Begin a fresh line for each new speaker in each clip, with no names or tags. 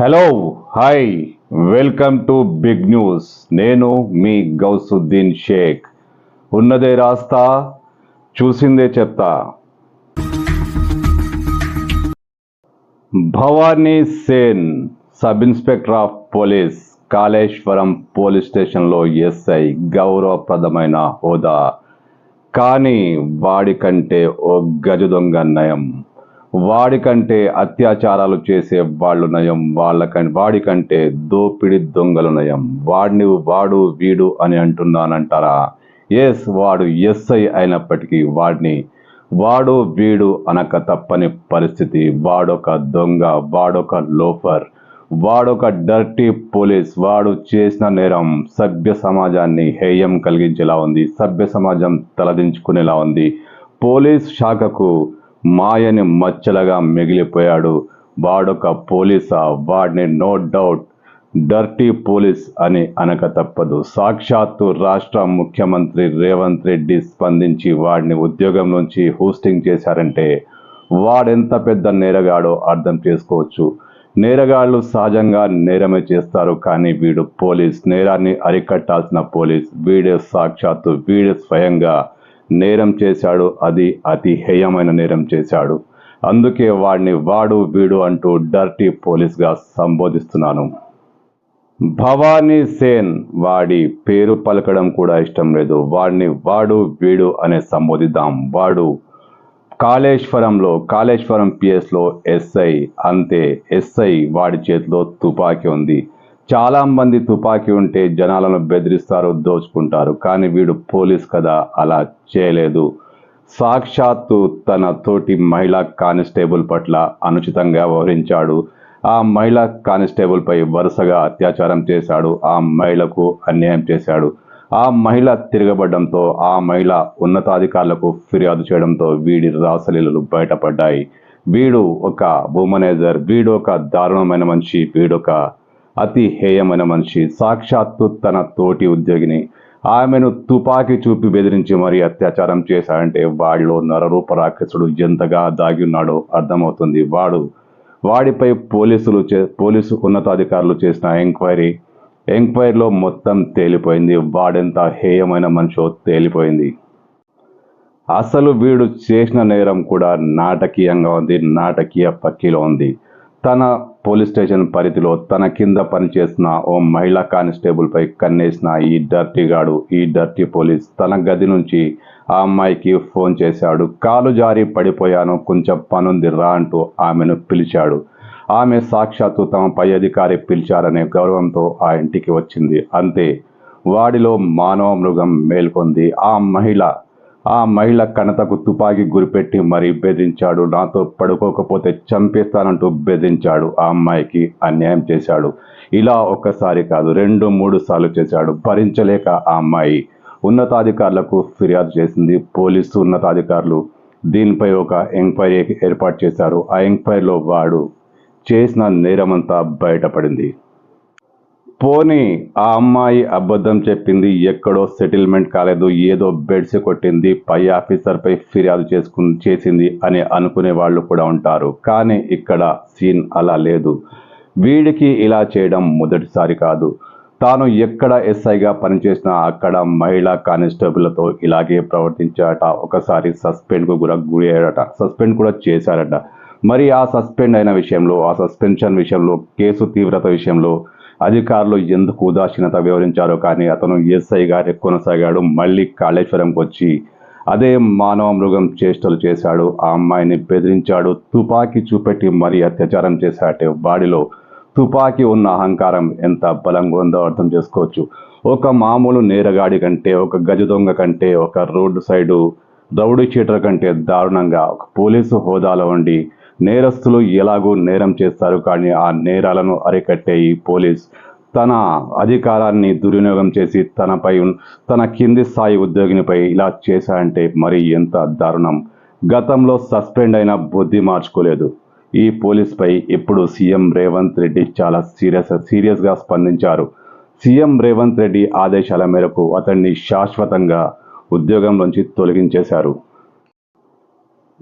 Hello hi welcome to big news నేను మీ గౌసుద్దీన్ షేక్. ఉన్నదే రాస్తా చూసిందే చెప్తా. Bhavani Sen sub inspector of police Kaleshwaram police స్టేషన్లో ఎస్ఐ గౌరవప్రదమైన హోదా. కానీ వాడికంటే ఓ గజ దొంగ నయం. వాడికంటే అత్యాచారాలు చేసే వాళ్ళు నయం వాళ్ళకంటే వాడికంటే దోపిడి దొంగలు నయం. వాడిని వాడు వీడు అని అంటున్నానంటారా? ఎస్ వాడు ఎస్ఐ అయినప్పటికీ వాడిని వాడు వీడు అనక తప్పని పరిస్థితి. వాడొక దొంగ వాడొక లోఫర్ వాడొక డర్టీ పోలీస్ వాడు చేసిన నేరం సభ్య సమాజాన్ని హేయం కలిగించేలా ఉంది సభ్య సమాజం తలదించుకునేలా ఉంది. పోలీస్ శాఖకు మాయని మచ్చలగా మిగిలిపోయాడు. వాడొక పోలీసా? వాడిని నో డౌట్. డర్టీ పోలీస్ అని అనక తప్పదు. సాక్షాత్తు రాష్ట్ర ముఖ్యమంత్రి రేవంత్ రెడ్డి స్పందించి వాడిని ఉద్యోగం నుంచి హోస్టింగ్ చేశారంటే వాడెంత పెద్ద నేరగాడో అర్థం చేసుకోవచ్చు. నేరగాళ్ళు సహజంగా నేరమే చేస్తారు కానీ వీడు పోలీస్. నేరాన్ని అరికట్టాల్సిన పోలీస్. వీడే సాక్షాత్తు వీడే స్వయంగా నేరం చేశాడు. అది అతి హేయమైన నేరం చేశాడు. అందుకే వాడిని వాడు వీడు అంటూ డర్టీ పోలీస్గా సంబోధిస్తున్నాను. భవానీ సేన్ వాడి పేరు పలకడం కూడా ఇష్టం లేదు. వాడిని వాడు వీడు అనే సంబోధిద్దాం. వాడు కాళేశ్వరంలో కాళేశ్వరం పిఎస్లో ఎస్ఐ. అంతే ఎస్ఐ వాడి చేతిలో తుపాకీ ఉంది. చాలామంది తుపాకీ ఉంటే జనాలను బెదిరిస్తారు దోచుకుంటారు. కానీ వీడు పోలీస్ కదా అలా చేయలేదు. సాక్షాత్తు తన తోటి మహిళా కానిస్టేబుల్ పట్ల అనుచితంగా వ్యవహరించాడు. ఆ మహిళా కానిస్టేబుల్పై వరుసగా అత్యాచారం చేశాడు. ఆ మహిళకు అన్యాయం చేశాడు. ఆ మహిళ తిరగబడడంతో ఆ మహిళ ఉన్నతాధికారులకు ఫిర్యాదు చేయడంతో వీడి రాసలీలలు బయటపడ్డాయి. వీడు ఒక భూమనేజర్ వీడు ఒక దారుణమైన మనిషి వీడొక అతి హేయమైన మనిషి సాక్షాత్తు తన తోటి ఉద్యోగిని. ఆమెను తుపాకీ చూపి బెదిరించి మరీ అత్యాచారం చేశాడంటే వాడిలో నరరూప రాక్షసుడు ఎంతగా దాగి ఉన్నాడో అర్థమవుతుంది. వాడు వాడిపై పోలీసులు చే పోలీసు ఉన్నతాధికారులు చేసిన ఎంక్వైరీ ఎంక్వైరీలో మొత్తం తేలిపోయింది. వాడెంత హేయమైన మనిషో తేలిపోయింది. అసలు వీడు చేసిన నేరం కూడా నాటకీయంగా ఉంది నాటకీయ పక్కిలో ఉంది. తన పోలీస్ స్టేషన్ పరిధిలో తన కింద పనిచేసిన ఓ మహిళా కానిస్టేబుల్పై కన్నేసిన ఈ డర్టీ గాడు ఈ డర్టీ పోలీస్ తన గది నుంచి ఆ అమ్మాయికి ఫోన్ చేశాడు. కాలు జారి పడిపోయాను కొంచెం పనుంది రా అంటూ ఆమెను పిలిచాడు. ఆమె సాక్షాత్తు తమ పై అధికారి పిలిచారనే గౌరవంతో ఆ ఇంటికి వచ్చింది. అంతే వాడిలో మానవ మృగం మేల్కొంది. ఆ మహిళ ఆ మహిళ కణతకు తుపాకీ గురిపెట్టి మరీ బెదిరించాడు. నాతో పడుకోకపోతే చంపేస్తానంటూ బెదిరించాడు. ఆ అమ్మాయికి అన్యాయం చేశాడు. ఇలా ఒక్కసారి కాదు రెండు మూడు సార్లు చేశాడు. భరించలేక ఆ అమ్మాయి ఉన్నతాధికారులకు ఫిర్యాదు చేసింది. పోలీసు ఉన్నతాధికారులు దీనిపై ఒక ఎంక్వైరీ ఏర్పాటు చేశారు. ఆ ఎంక్వైరీలో వాడు చేసిన నేరమంతా బయటపడింది. పోనీ ఆ అమ్మాయి అబద్ధం చెప్పింది ఎక్కడో సెటిల్మెంట్ కాలేదు ఏదో బెడ్స్ కొట్టింది పై ఆఫీసర్పై ఫిర్యాదు చేసుకు చేసింది అని అనుకునే వాళ్ళు కూడా ఉంటారు. కానీ ఇక్కడ సీన్ అలా లేదు. వీడికి ఇలా చేయడం మొదటిసారి కాదు. తాను ఎక్కడ ఎస్ఐగా పనిచేసినా అక్కడ మహిళా కానిస్టేబుల్తో ఇలాగే ప్రవర్తించాట ఒకసారి సస్పెండ్కు కూడా గురయ్యాడట సస్పెండ్ కూడా చేశారట. మరి ఆ సస్పెండ్ అయిన విషయంలో ఆ సస్పెన్షన్ విషయంలో కేసు తీవ్రత విషయంలో అధికారులు ఎందుకు ఉదాసీనత వివరించారో కానీ అతను ఎస్ఐ గారి కొనసాగాడు మళ్ళీ కాళేశ్వరంకి వచ్చి అదే మానవ మృగం చేష్టలు చేశాడు ఆ అమ్మాయిని బెదిరించాడు తుపాకీ చూపెట్టి మరీ అత్యాచారం చేశాడే. బాడీలో తుపాకీ ఉన్న అహంకారం ఎంత బలంగా ఉందో అర్థం చేసుకోవచ్చు. ఒక మామూలు నేరగాడి కంటే ఒక గజ దొంగ కంటే ఒక రోడ్డు సైడు రౌడీ చీటర్ కంటే దారుణంగా ఒక పోలీసు హోదాలో ఉండి నేరస్తులు ఎలాగూ నేరం చేస్తారు కానీ ఆ నేరాలను అరికట్టే ఈ పోలీస్ తన అధికారాన్ని దుర్వినియోగం చేసి తనపై తన కింది స్థాయి ఉద్యోగినిపై ఇలా చేశాడంటే మరి ఎంత దారుణం? గతంలో సస్పెండ్ అయిన బుద్ధి మార్చుకోలేదు. ఈ పోలీస్పై ఇప్పుడు సీఎం రేవంత్ రెడ్డి చాలా సీరియస్ సీరియస్గా స్పందించారు. సీఎం రేవంత్ రెడ్డి ఆదేశాల మేరకు అతన్ని శాశ్వతంగా ఉద్యోగంలోంచి తొలగించేశారు.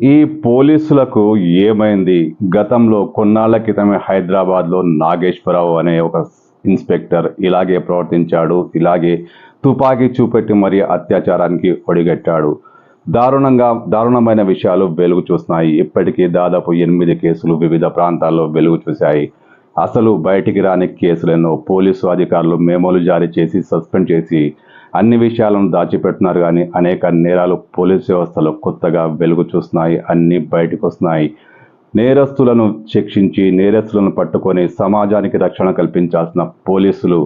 ఈ పోలీసులకు ఏమైంది? గతంలో కొన్నాళ్ళ క్రితమే హైదరాబాద్లో నాగేశ్వరరావు అనే ఒక ఇన్స్పెక్టర్ ఇలాగే ప్రవర్తించాడు ఇలాగే తుపాకీ చూపెట్టి మరీ అత్యాచారానికి ఒడిగట్టాడు. దారుణంగా దారుణమైన విషయాలు వెలుగు చూస్తున్నాయి. ఇప్పటికీ దాదాపు ఎనిమిది కేసులు వివిధ ప్రాంతాల్లో వెలుగు చూశాయి. అసలు బయటికి రాని కేసులను పోలీసు అధికారులు మెమోలు జారీ చేసి సస్పెండ్ చేసి అన్ని విషయాలను దాచిపెడుతున్నారు కానీ అనేక నేరాలు పోలీసు వ్యవస్థలో కొత్తగా వెలుగు చూస్తున్నాయి అన్నీ బయటకు వస్తున్నాయి. నేరస్తులను శిక్షించి నేరస్తులను పట్టుకొని సమాజానికి రక్షణ కల్పించాల్సిన పోలీసులు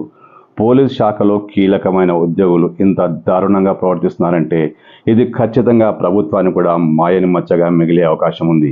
పోలీస్ శాఖలో కీలకమైన ఉద్యోగులు ఇంత దారుణంగా ప్రవర్తిస్తున్నారంటే ఇది ఖచ్చితంగా ప్రభుత్వానికి కూడా మాయని మచ్చగా మిగిలే అవకాశం ఉంది.